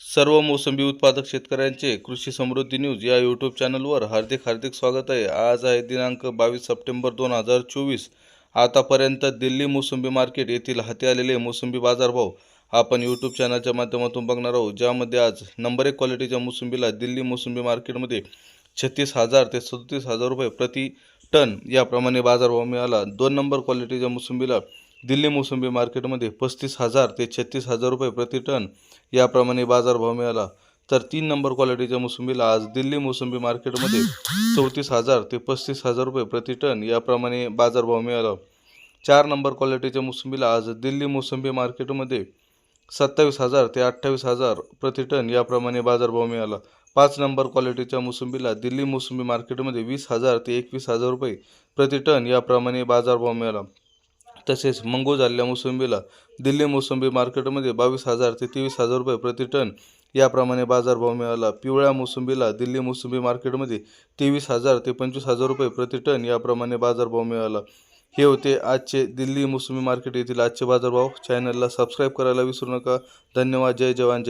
सर्व मोसंबी उत्पादक शेतकऱ्यांचे कृषी समृद्धी न्यूज या यूट्यूब चॅनलवर हार्दिक हार्दिक स्वागत आहे. आज आहे दिनांक बावीस सप्टेंबर दोन हजार चोवीस. आतापर्यंत दिल्ली मोसंबी मार्केट येथील हाती आलेले मोसंबी बाजारभाव आपण यूट्यूब चॅनलच्या माध्यमातून बघणार आहोत. ज्यामध्ये आज नंबर एक क्वालिटीच्या मोसंबीला दिल्ली मोसंबी मार्केटमध्ये छत्तीस हजार ते सदतीस हजार रुपये प्रति टन याप्रमाणे बाजारभाव मिळाला. दोन नंबर क्वालिटीच्या मोसंबीला दिल्ली मोसंबी मार्केटमध्ये पस्तीस हजार ते छत्तीस हजार रुपये प्रति टन याप्रमाणे बाजारभाव मिळाला. तर तीन नंबर क्वालिटीच्या मोसंबीला आज दिल्ली मोसंबी मार्केटमध्ये चौतीस हजार ते पस्तीस हजार रुपये प्रति टन याप्रमाणे बाजारभाव मिळाला. चार नंबर क्वालिटीच्या मोसंबीला आज दिल्ली मोसंबी मार्केटमध्ये सत्तावीस हजार ते अठ्ठावीस हजार प्रति टन याप्रमाणे बाजारभाव मिळाला. पाच नंबर क्वालिटीच्या मोसंबीला दिल्ली मोसंबी मार्केटमध्ये वीस हजार ते एकवीस हजार रुपये प्रति टन याप्रमाणे बाजारभाव मिळाला. तसेच मंगू झालेल्या मोसंबीला दिल्ली मोसंबी मार्केटमध्ये बावीस हजार ते तेवीस हजार रुपये प्रति टन. याप्रमाणे बाजारभाव मिळाला. पिवळ्या मोसंबीला दिल्ली मोसंबी मार्केटमध्ये तेवीस हजार ते पंचवीस हजार रुपये प्रति टन याप्रमाणे बाजारभाव मिळाला. हे होते आजचे दिल्ली मोसंबी मार्केट येथील आजचे बाजारभाव. चॅनलला सबस्क्राईब करायला विसरू नका. धन्यवाद. जय जवान. जय